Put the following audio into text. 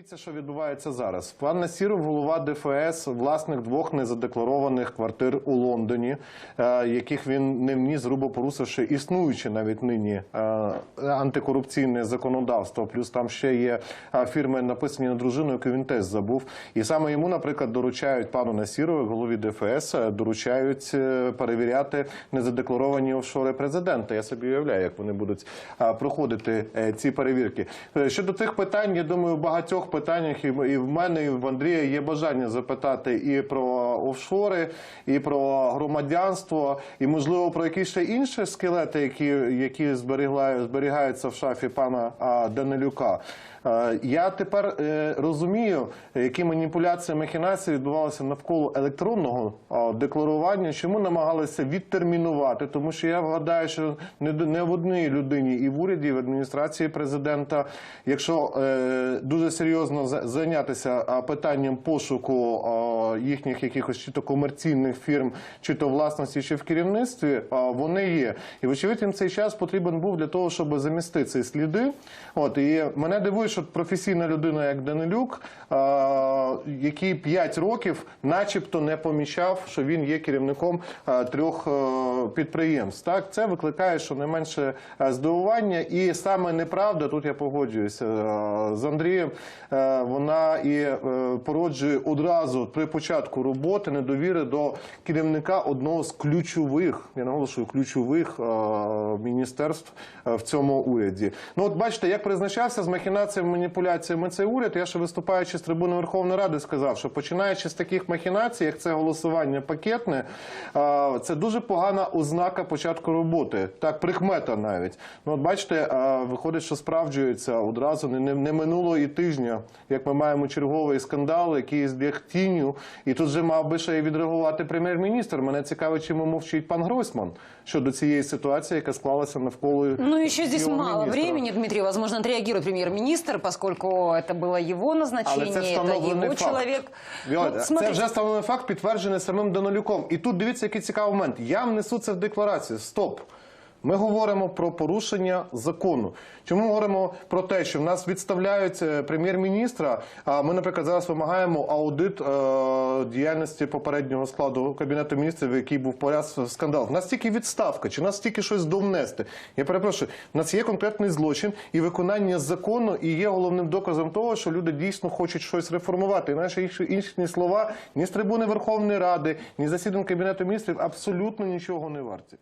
Дивіться, що відбувається зараз. Пан Насіров, голова ДФС, власник двох незадекларованих квартир у Лондоні, е, яких він не вніс, грубо порушивши існуюче навіть нині е, антикорупційне законодавство. Плюс там ще є е, фірми, написані на дружину, яку він теж забув. І саме йому, наприклад, доручають пану Насірову, голові ДФС, доручають перевіряти незадекларовані офшори президента. Я собі уявляю, як вони будуть проходити ці перевірки. Щодо тих питань, я думаю, багатьох питаннях і в- мене, і в Андрія є бажання запитати і про офшори, і про громадянство, і можливо про якісь ще інші скелети, які, які зберігаються в шафі пана Данилюка. Е, Я тепер е, розумію, які маніпуляції, махінації відбувалися навколо електронного декларування, чому намагалися відтермінувати, тому що я вгадаю, що не, в одній людині і в уряді, і в адміністрації президента, якщо е, дуже серйозно зайнятися питанням пошуку їхніх якихось чи то комерційних фірм, чи то власності, чи в керівництві, вони є. І вочевидь їм цей час потрібен був для того, щоб замістити ці сліди. От і мене дивує, що професійна людина, як Данилюк, який 5 років, начебто, не помічав, що він є керівником трьох е, підприємств. Так, це викликає щонайменше е, здивування, і саме неправда, тут я погоджуюся е, з Андрієм. Вона і породжує одразу при початку роботи недовіри до керівника одного з ключових, я наголошую, ключових е, міністерств е, в цьому уряді. Ну, от бачите, як призначався з махінаціями, маніпуляціями цей уряд. Я ще виступаючи з трибуни Верховної Ради, сказав, що починаючи з таких махінацій, як це голосування пакетне, е, це дуже погана ознака початку роботи, так прикмета навіть. Ну, от бачите, виходить, що справджується одразу не, не минуло і тижня, як ми маємо черговий скандал, який збіг тінню, і тут же мав би ще й відреагувати прем'єр-міністр. Мене цікавить, чому мовчить пан Гройсман щодо цієї ситуації, яка склалася навколо Ну, еще здесь його мало міністра. времени, Дмитрий. Возможно, отреагирует премьер-министр, поскольку это было его Але назначение, це это встановлений его факт. человек. Віолетта, Ну, це смотрите, вже встановлений факт, підтверджений самим Данилюком. І тут дивіться, який цікавий момент. Я внесу це в декларацію. Стоп. Ми говоримо про порушення закону. Чому ми говоримо про те, що в нас відставляють е, прем'єр-міністра? А ми, наприклад, зараз вимагаємо аудит е, діяльності попереднього складу кабінету міністрів, який був поряд скандал. В нас тільки відставка, чи в нас тільки щось довнести? Я перепрошую, в нас є конкретний злочин і виконання закону, і є головним доказом того, що люди дійсно хочуть щось реформувати. Наші інші слова ні з трибуни Верховної Ради, ні засідань кабінету міністрів абсолютно нічого не варті.